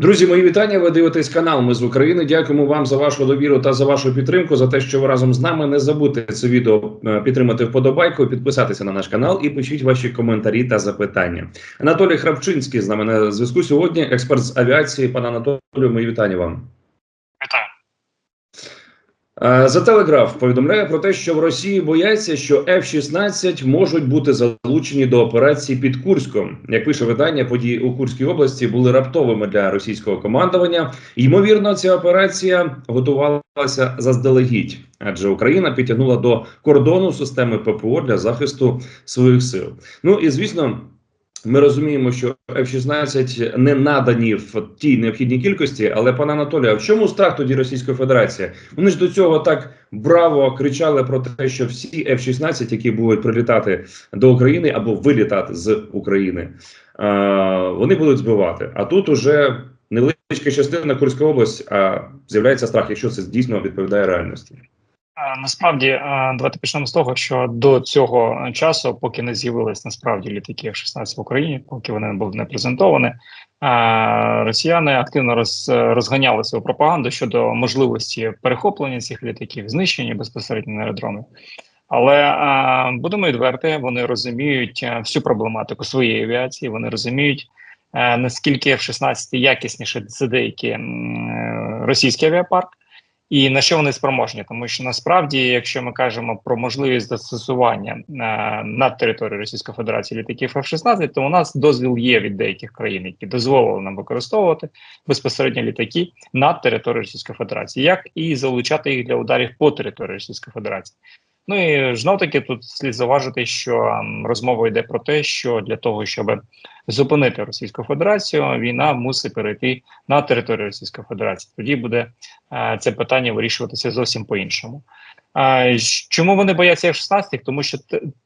Друзі, мої вітання. Ви дивитесь канал. Ми з України. Дякуємо вам за вашу довіру та за вашу підтримку. За те, що ви разом з нами. Не забудьте це відео е, підтримати вподобайку, підписатися на наш канал і пишіть ваші коментарі та запитання. Анатолій Хравчинський з нами на зв'язку сьогодні. Експерт з авіації. Пане Анатолію, мої вітання вам. Е, За телеграф повідомляє про те, що в Росії бояться, що F-16 можуть бути залучені до операції під Курськом. Як пише видання, події у Курській області були раптовими для російського командування. Ймовірно, ця операція готувалася заздалегідь, адже Україна підтягнула до кордону системи ППО для захисту своїх сил. Ну і звісно. Ми розуміємо, що F-16 не надані в тій необхідній кількості. Але пане Анатолію, а в чому страх тоді Російської Федерації? Вони ж до цього так браво кричали про те, що всі F-16, які будуть прилітати до України або вилітати з України, вони будуть збивати. А тут уже невеличка частина Курська область, а з'являється страх, якщо це дійсно відповідає реальності. Насправді, давайте почнемо з того, що до цього часу, поки не з'явились насправді літаки F-16 в Україні, поки вони не були не презентовані, росіяни активно роз, розганяли свою пропаганду щодо можливості перехоплення цих літаків, знищення безпосередньо на аеродромі. Але будемо відверти, вони розуміють всю проблематику своєї авіації. Вони розуміють наскільки F-16 якісніше за деякі російський авіапарк. І на що вони спроможні, тому що насправді, якщо ми кажемо про можливість застосування е, на території Російської Федерації літаків F-16, то у нас дозвіл є від деяких країн, які дозволили нам використовувати безпосередньо літаки на території Російської Федерації, як і залучати їх для ударів по території Російської Федерації. Ну і знов таки тут слід зауважити, що розмова йде про те, що для того, щоб зупинити Російську Федерацію, війна мусить перейти на територію Російської Федерації. Тоді буде це питання вирішуватися зовсім по іншому. А, чому вони бояться F-16? Тому що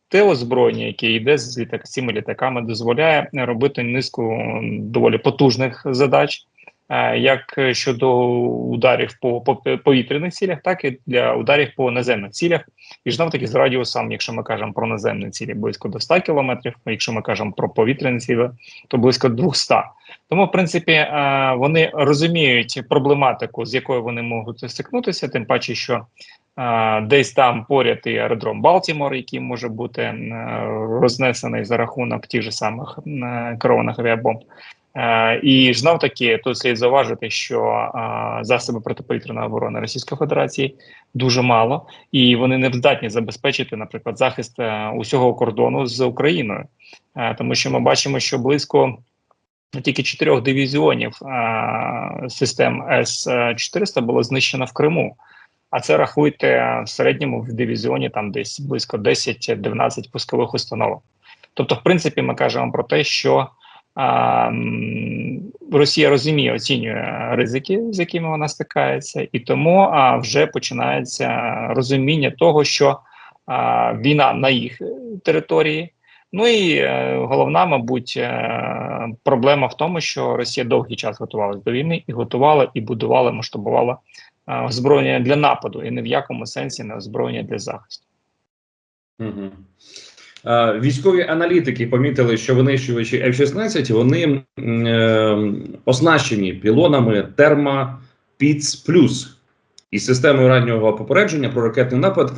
те, озброєння, яке йде з літак цими літаками, дозволяє робити низку доволі потужних задач. Як щодо ударів по, по повітряних цілях, так і для ударів по наземних цілях, і ж таки з радіусом, якщо ми кажемо про наземні цілі, близько до 100 кілометрів. Якщо ми кажемо про повітряні цілі, то близько 200. Тому, в принципі, вони розуміють проблематику, з якою вони можуть стикнутися, тим паче, що десь там поряд і аеродром Балтімор, який може бути рознесений за рахунок тих же самих керованих авіабомб. Е, і знов таки тут слід зауважити, що е, засоби протиповітряної оборони Російської Федерації дуже мало, і вони не здатні забезпечити, наприклад, захист е, усього кордону з Україною, тому що ми бачимо, що близько тільки чотирьох дивізіонів систем С 400 було знищено в Криму. А це рахуйте в середньому в дивізіоні там десь близько 10-12 пускових установок. Тобто, в принципі, ми кажемо про те, що а, Росія розуміє, оцінює ризики, з якими вона стикається, і тому а, вже починається розуміння того, що а, війна на їх території. Ну і е, головна, мабуть, е, проблема в тому, що Росія довгий час готувалася до війни і готувала, і будувала, масштабувала е, озброєння для нападу, і ні в якому сенсі не озброєння для захисту. Угу. Військові аналітики помітили, що винищувачі F-16 вони е, оснащені пілонами Терма Піц Плюс із системою раннього попередження про ракетний напад.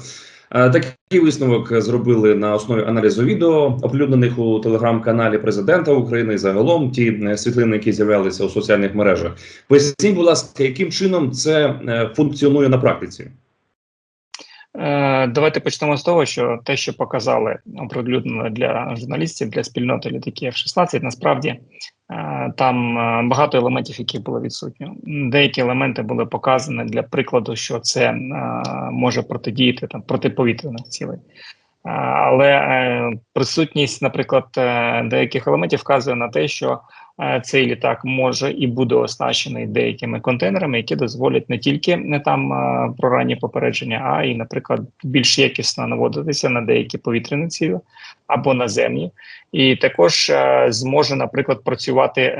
Е, такий висновок зробили на основі аналізу відео, оприлюднених у телеграм-каналі президента України. Загалом ті е, світлини, які з'являлися у соціальних мережах. Поясніть, будь ласка, яким чином це е, функціонує на практиці? Е, давайте почнемо з того, що те, що показали оприлюднено для журналістів для спільноти літаків F-16, насправді е, там е, багато елементів, які були відсутні. Деякі елементи були показані для прикладу, що це може протидіяти там протиповітряних цілей. Але присутність, наприклад, деяких елементів вказує на те, що Е, цей літак може і буде оснащений деякими контейнерами, які дозволять не тільки не там е, про ранні попередження, а й, наприклад, більш якісно наводитися на деякі повітряні цілі або наземні, і також е, зможе, наприклад, працювати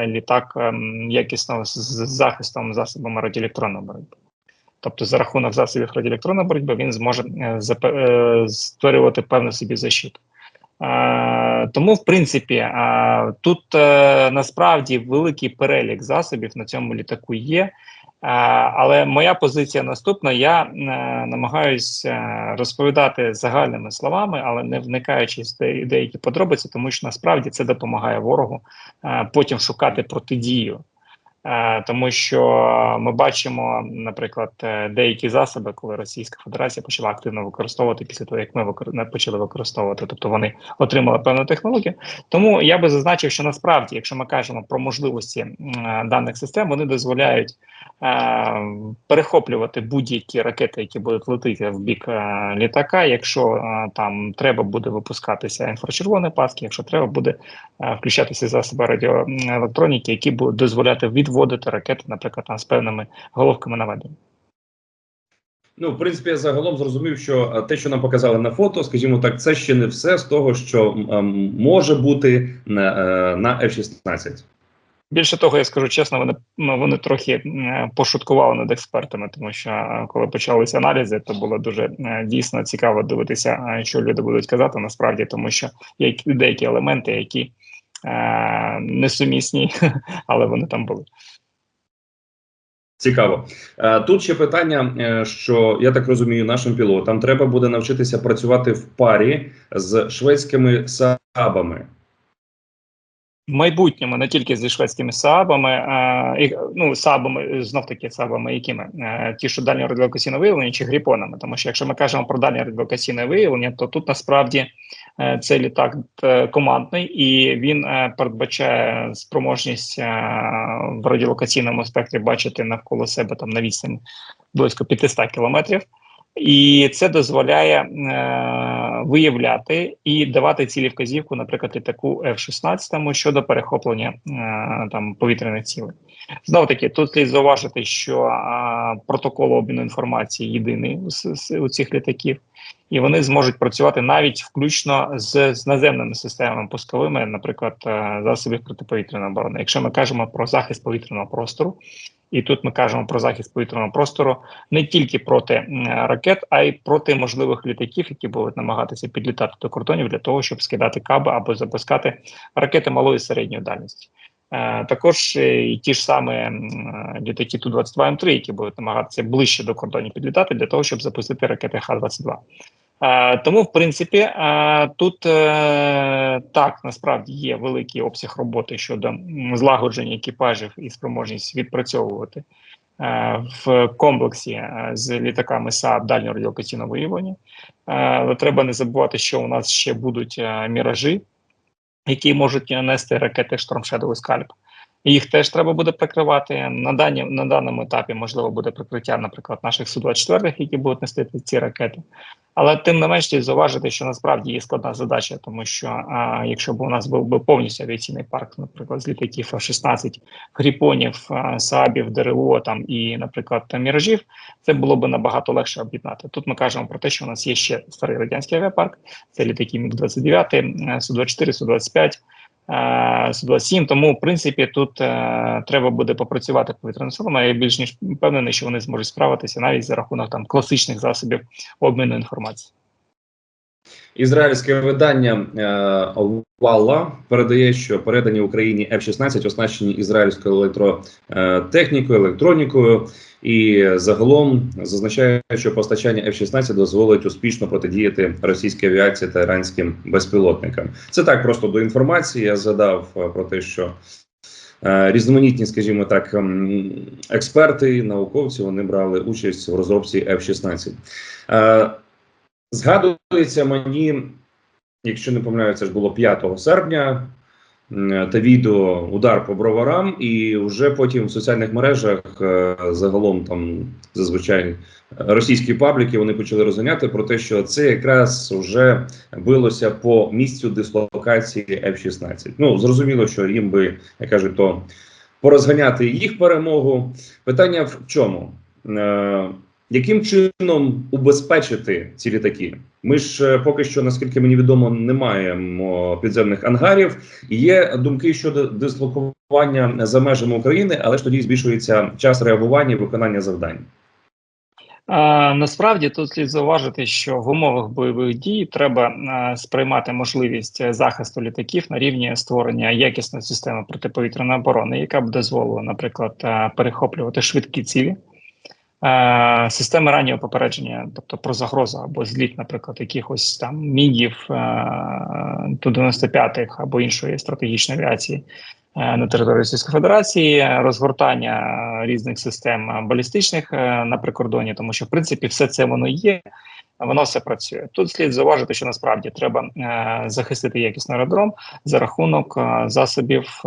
літак ем, якісно з захистом засобами радіоелектронної боротьби. Тобто, за рахунок засобів радіоелектронної боротьби він зможе створювати певну собі защиту. Е, тому, в принципі, е, тут е, насправді великий перелік засобів на цьому літаку є. Е, але моя позиція наступна: я е, намагаюся розповідати загальними словами, але не вникаючи в де- деякі подробиці, тому що насправді це допомагає ворогу е, потім шукати протидію. Е, Тому що ми бачимо, наприклад, е, деякі засоби, коли Російська Федерація почала активно використовувати після того, як ми почали використовувати, тобто вони отримали певну технологію. Тому я би зазначив, що насправді, якщо ми кажемо про можливості е, даних систем, вони дозволяють перехоплювати будь-які ракети, які будуть летіти в бік літака. Якщо там треба буде випускатися інфрачервоний паски, якщо треба буде включатися засоби радіоелектроніки, які будуть дозволяти відводити ракети, наприклад, там, з певними головками наведення. Ну, в принципі, я загалом зрозумів, що е, те, що нам показали на фото, скажімо так, це ще не все з того, що м, може бути на, е, на F-16. Більше того, я скажу чесно, вони ну, вони трохи е, пошуткували над експертами, тому що е, коли почалися аналізи, то було дуже дійсно цікаво дивитися, що люди будуть казати насправді, тому що є деякі елементи, які е, несумісні, але вони там були. Цікаво. Е, Тут ще питання, е, що я так розумію, нашим пілотам треба буде навчитися працювати в парі з шведськими сабами. В майбутньому не тільки зі шведськими сабами, а, і, ну сабами, знов таки сабами, якими Е, ті, що дальнє радіолокаційне виявлення, чи гріпонами. Тому що якщо ми кажемо про дальнє радіолокаційне виявлення, то тут насправді цей літак е, командний і він е, передбачає спроможність е, в радіолокаційному спектрі бачити навколо себе там на відстані близько 500 кілометрів. І це дозволяє е, виявляти і давати цілі вказівку, наприклад, літаку F-16 щодо перехоплення е, там повітряних цілей. Знову таки, тут слід зауважити, що е, протокол обміну інформації єдиний у, у цих літаків, і вони зможуть працювати навіть включно з, з наземними системами пусковими, наприклад, е, засобів протиповітряної оборони. Якщо ми кажемо про захист повітряного простору, і тут ми кажемо про захист повітряного простору не тільки проти ракет, а й проти можливих літаків, які будуть намагатися підлітати до кордонів для того, щоб скидати каби або запускати ракети малої середньої дальності. Е, також е, і ті ж самі е, літаки ту 22 м 3 які будуть намагатися ближче до кордонів підлітати для того, щоб запустити ракети Х-22. Е, тому, в принципі, тут так насправді є великий обсяг роботи щодо злагодження екіпажів і спроможність відпрацьовувати в комплексі з літаками САП дальнього радіолокаційного виявлення. Але треба не забувати, що у нас ще будуть міражі, які можуть нести ракети Штормшедовий скальп. Їх теж треба буде прикривати. На, дані, на даному етапі можливо буде прикриття, наприклад, наших Су-24, які будуть нести ці ракети. Але тим не менш слід зауважити, що насправді є складна задача, тому що а, якщо б у нас був би повністю авіаційний парк, наприклад, з літаків F-16, гріпонів, сабів, ДРО там і, наприклад, міражів, це було б набагато легше об'єднати. Тут ми кажемо про те, що у нас є ще старий радянський авіапарк, це літаки Міг-29, Су-24, Су-25. Су-27, тому в принципі тут е, треба буде попрацювати повітряним силами. Я більш ніж впевнений, що вони зможуть справитися навіть за рахунок там класичних засобів обміну інформації. Ізраїльське видання е, Валла передає, що передані Україні F-16 оснащені ізраїльською електротехнікою, електронікою, і загалом зазначає, що постачання F-16 дозволить успішно протидіяти російській авіації та іранським безпілотникам. Це так просто до інформації. Я згадав е, про те, що е, різноманітні, скажімо так, ем, експерти, науковці вони брали участь в розробці F-16. Е, Згадується мені, якщо не помиляю, це ж було 5 серпня. Та відео удар по броварам, і вже потім в соціальних мережах е, загалом там зазвичай російські пабліки вони почали розганяти про те, що це якраз вже билося по місцю дислокації F-16. Ну зрозуміло, що їм би як кажуть, то порозганяти їх перемогу. Питання в чому? Е, яким чином убезпечити ці літаки? Ми ж е, поки що, наскільки мені відомо, не маємо підземних ангарів. Є думки щодо дислокування за межами України, але ж тоді збільшується час реагування і виконання завдань. А, насправді тут слід зауважити, що в умовах бойових дій треба а, сприймати можливість е, захисту літаків на рівні створення якісної системи протиповітряної оборони, яка б дозволила, наприклад, а, перехоплювати швидкі цілі. Е, Системи раннього попередження, тобто про загрозу або зліт, наприклад, якихось там мігів е, Ту-95 або іншої стратегічної авіації е, на території Російської Федерації, розгортання різних систем балістичних е, на прикордоні, тому що в принципі все це воно є. Воно все працює. Тут слід зауважити, що насправді треба захистити якісний аеродром за рахунок засобів,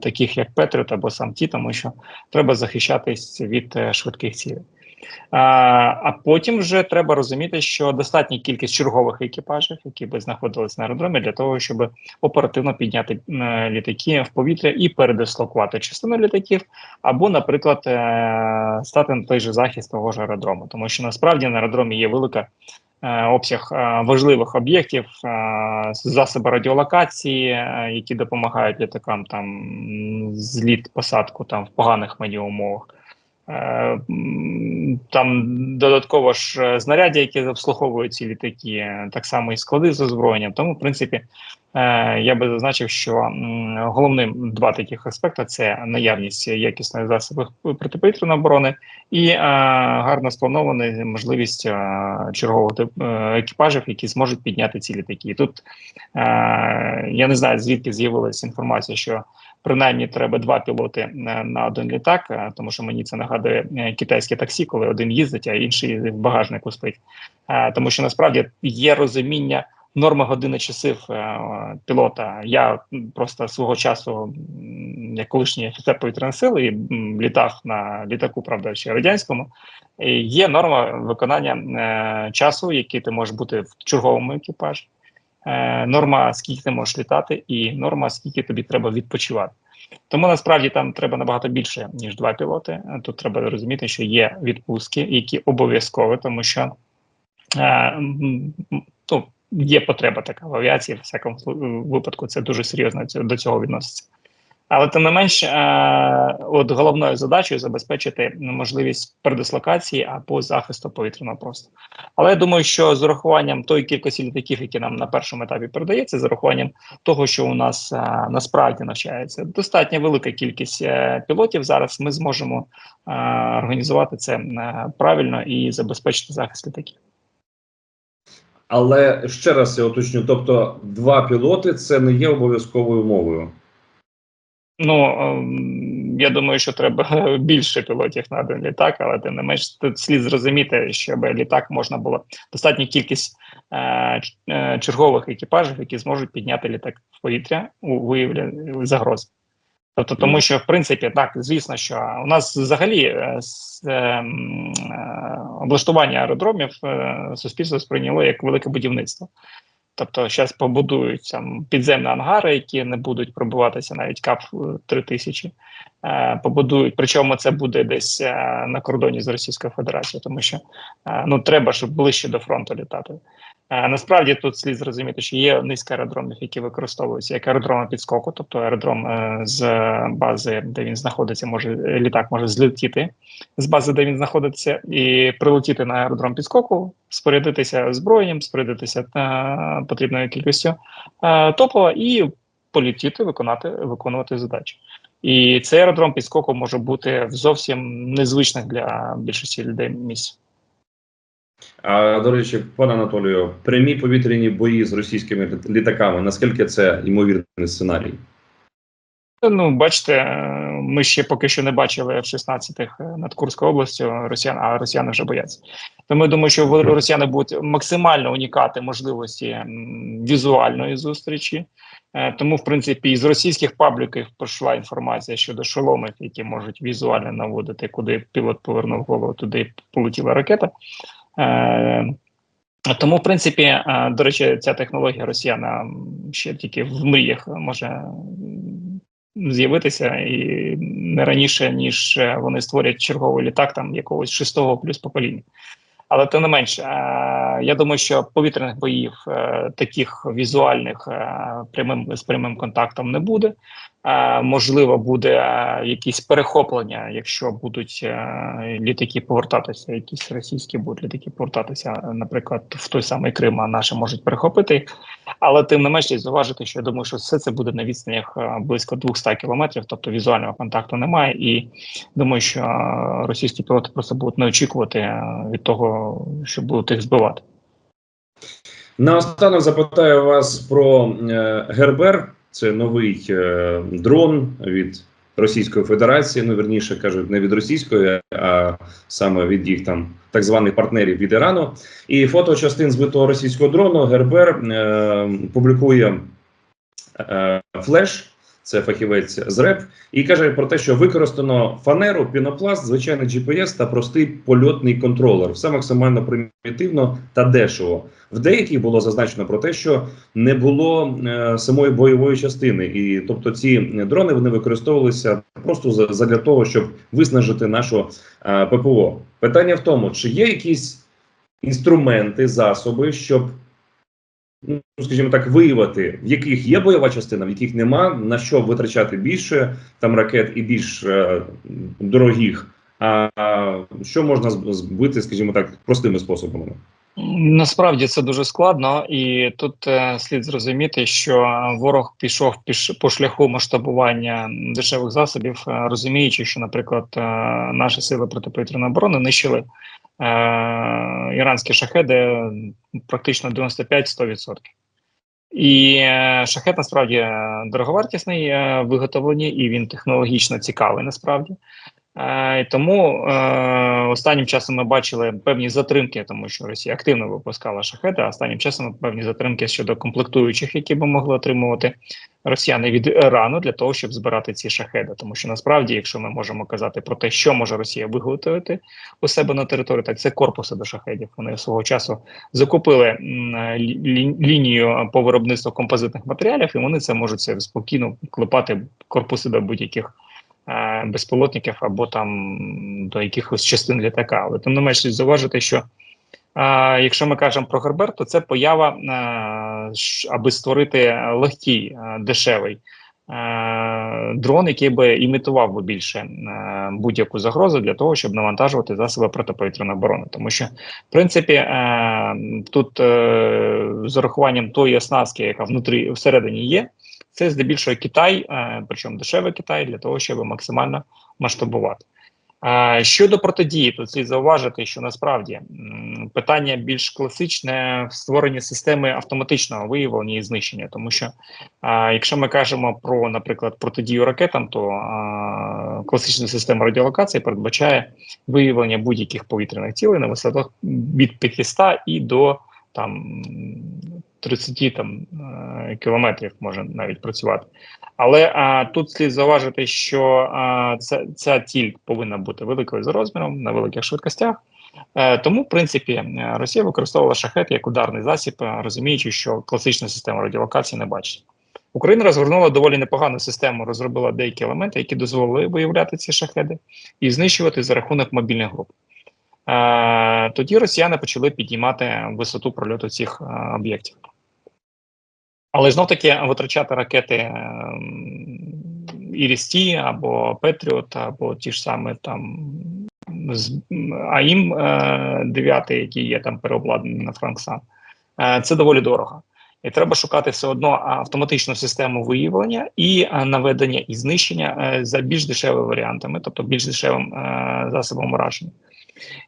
таких як Петріот або сам ті, тому що треба захищатись від швидких цілей. А, потім вже треба розуміти, що достатня кількість чергових екіпажів, які би знаходились на аеродромі, для того, щоб оперативно підняти е, літаки в повітря і передислокувати частину літаків, або, наприклад, е, стати на той же захист того ж аеродрому, тому що насправді на аеродромі є велика. е, Обсяг важливих об'єктів, засоби радіолокації, які допомагають літакам там зліт, посадку там в поганих медіаумовах. Е, Там додатково ж е, знаряддя, які обслуговують ці літаки, е, так само і склади з озброєнням. Тому, в принципі, я би зазначив, що головним два таких аспекти це наявність якісної засобів протиповітряної оборони і гарно спланована можливість чергових екіпажів, які зможуть підняти ці літаки. Тут я не знаю звідки з'явилася інформація, що принаймні треба два пілоти е, на один літак, е, тому що мені це нагадує е, китайське таксі, коли один їздить, а інший в багажнику спить. Тому що насправді є розуміння норми години часів пілота. Я просто свого часу, як колишній офіцер повітряних сил, і літав на літаку, правда, ще радянському. Є норма виконання часу, який ти можеш бути в черговому екіпажі. Е, норма, скільки ти можеш літати, і норма, скільки тобі треба відпочивати. Тому насправді там треба набагато більше, ніж два пілоти. Тут треба розуміти, що є відпустки, які обов'язкові, тому що е, ну, є потреба така в авіації, в всякому випадку це дуже серйозно до цього відноситься. Але тим не менш, е, от головною задачею забезпечити можливість передислокації або захисту повітряного простору. Але я думаю, що з урахуванням тої кількості літаків, які нам на першому етапі передається, з урахуванням того, що у нас е, насправді навчається достатньо велика кількість е, пілотів. Зараз ми зможемо організувати це правильно і забезпечити захист літаків. Але ще раз я уточню: тобто, два пілоти це не є обов'язковою умовою. Ну ем, я думаю, що треба більше пілотів на один літак, але тим не менш тут слід зрозуміти, щоб літак можна було достатня кількість е, е, чергових екіпажів, які зможуть підняти літак в повітря у виявленні загроз. Тобто, тому що в принципі так, звісно, що у нас взагалі е, е, е, облаштування аеродромів е, суспільство сприйняло як велике будівництво. Тобто зараз побудують там підземні ангари, які не будуть пробуватися навіть КАП 3000. Е, побудують, причому це буде десь е, на кордоні з Російською Федерацією, тому що е, ну треба, щоб ближче до фронту літати. Насправді тут слід зрозуміти, що є низка аеродромів, які використовуються як аеродроми підскоку, тобто аеродром е, з бази, де він знаходиться, може літак може злетіти з бази, де він знаходиться, і прилетіти на аеродром підскоку, спорядитися озброєнням, спорядитися е, потрібною кількістю е, топлива і полетіти, виконати, виконувати задачі. І цей аеродром підскоку може бути в зовсім незвичних для більшості людей місць. А до речі, пане Анатолію, прямі повітряні бої з російськими літаками. Наскільки це ймовірний сценарій? Ну, бачите, е, ми ще поки що не бачили F-16 над Курською областю росіян, а росіяни вже бояться. Тому я думаю, що росіяни будуть максимально уникати можливості візуальної зустрічі. Е, Тому, в принципі, із російських пабліків пішла інформація щодо шоломів, які можуть візуально наводити, куди пілот повернув голову, туди полетіла ракета. Е, тому, в принципі, е, до речі, ця технологія росіяна ще тільки в мріях може з'явитися і не раніше, ніж е, вони створять черговий літак там якогось шестого плюс покоління. Але тим не менш, е, я думаю, що повітряних боїв е, таких візуальних е, прямим з прямим контактом не буде. Можливо, буде якісь перехоплення, якщо будуть літаки повертатися, якісь російські будуть літаки повертатися, наприклад, в той самий Крим, а наші можуть перехопити. їх. Але тим не менш, слід зауважити, що я думаю, що все це буде на відстанях е, близько 200 кілометрів, тобто візуального контакту немає. І думаю, що російські пілоти просто будуть не очікувати е, від того, що будуть їх збивати. Наостанок запитаю вас про е, Гербер. Це новий дрон від Російської Федерації. Ну, верніше кажуть, не від російської, а саме від їх там так званих партнерів від Ірану. І фото частин збитого російського дрону Гербер е, публікує е, флеш. Це фахівець з РЕП, і каже про те, що використано фанеру, пінопласт, звичайний GPS та простий польотний контролер. Все максимально примітивно та дешево. В деяких було зазначено про те, що не було е, самої бойової частини, і тобто ці дрони вони використовувалися просто за, задля того, щоб виснажити нашу е, ППО. Питання в тому, чи є якісь інструменти, засоби, щоб ну, скажімо так, виявити, в яких є бойова частина, в яких нема, на що витрачати більше там ракет і більш е, дорогих, а, що можна збити, скажімо так, простими способами. Насправді це дуже складно, і тут е, слід зрозуміти, що ворог пішов піш, по шляху масштабування дешевих засобів, е, розуміючи, що, наприклад, е, наші сили протиповітряної оборони нищили іранські шахеди практично 95-100%. І е, шахет насправді е, дороговартісний е, в виготовленні, і він технологічно цікавий насправді. Е, тому е, останнім часом ми бачили певні затримки, тому що Росія активно випускала шахеди. А останнім часом певні затримки щодо комплектуючих, які би могли отримувати росіяни від Ірану для того, щоб збирати ці шахеди. Тому що насправді, якщо ми можемо казати про те, що може Росія виготовити у себе на території, так це корпуси до шахедів. Вони свого часу закупили лі- лі- лінію по виробництву композитних матеріалів, і вони це можуть спокійно клепати корпуси до будь-яких безпілотників або там до якихось частин літака. Але тим не менш зауважити, що е, якщо ми кажемо про Гербер, то це поява, ш- аби створити легкий, е, дешевий. Дрон, який би імітував би більше будь-яку загрозу для того, щоб навантажувати засоби протиповітряної оборони, тому що в принципі тут е, з урахуванням тої оснастки, яка внутрі всередині є, це здебільшого Китай, е, причому дешевий Китай, для того, щоб максимально масштабувати. Е, Щодо протидії, тут слід зауважити, що насправді питання більш класичне в створенні системи автоматичного виявлення і знищення, тому що е, якщо ми кажемо про, наприклад, протидію ракетам, то класична система радіолокації передбачає виявлення будь-яких повітряних цілей на висотах від 500 і до там 30 там, е, кілометрів може навіть працювати. Але а, тут слід зауважити, що а, ця, ця ціль повинна бути великою за розміром на великих швидкостях. Е, тому, в принципі, е, Росія використовувала шахет як ударний засіб, розуміючи, що класична система радіолокації не бачить. Україна розгорнула доволі непогану систему, розробила деякі елементи, які дозволили виявляти ці шахеди і знищувати за рахунок мобільних груп. Тоді росіяни почали підіймати висоту прольоту цих об'єктів. Але знов таки витрачати ракети ем, Ірісті або Петріот, або ті ж саме там АІМ е, 9, які є там переобладнані на Франксан, е, це доволі дорого. І треба шукати все одно автоматичну систему виявлення і е, наведення і знищення е, за більш дешевими варіантами, тобто більш дешевим е, засобом ураження.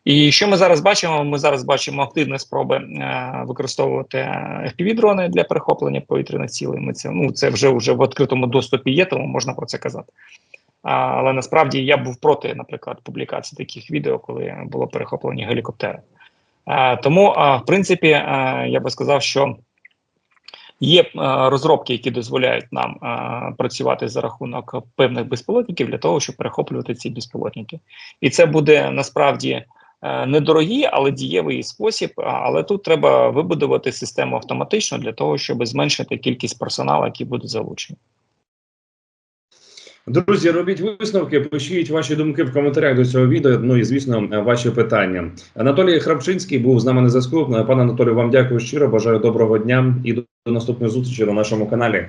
І що ми зараз бачимо? Ми зараз бачимо активні спроби е, використовувати FPV-дрони для перехоплення повітряних цілей. Ми це ну це вже вже в відкритому доступі є, тому можна про це казати. Але насправді я був проти, наприклад, публікації таких відео, коли було перехоплені гелікоптери. А, тому, в принципі, я би сказав, що є розробки, які дозволяють нам працювати за рахунок певних безпілотників для того, щоб перехоплювати ці безпілотники. І це буде насправді Недорогі, недорогий, але дієвий спосіб. Але тут треба вибудувати систему автоматично для того, щоб зменшити кількість персоналу, який буде залучений. Друзі, робіть висновки, пишіть ваші думки в коментарях до цього відео. Ну і звісно, ваші питання. Анатолій Храпчинський був з нами на зв'язку. Пане Анатолію, вам дякую щиро. Бажаю доброго дня і до наступної зустрічі на нашому каналі.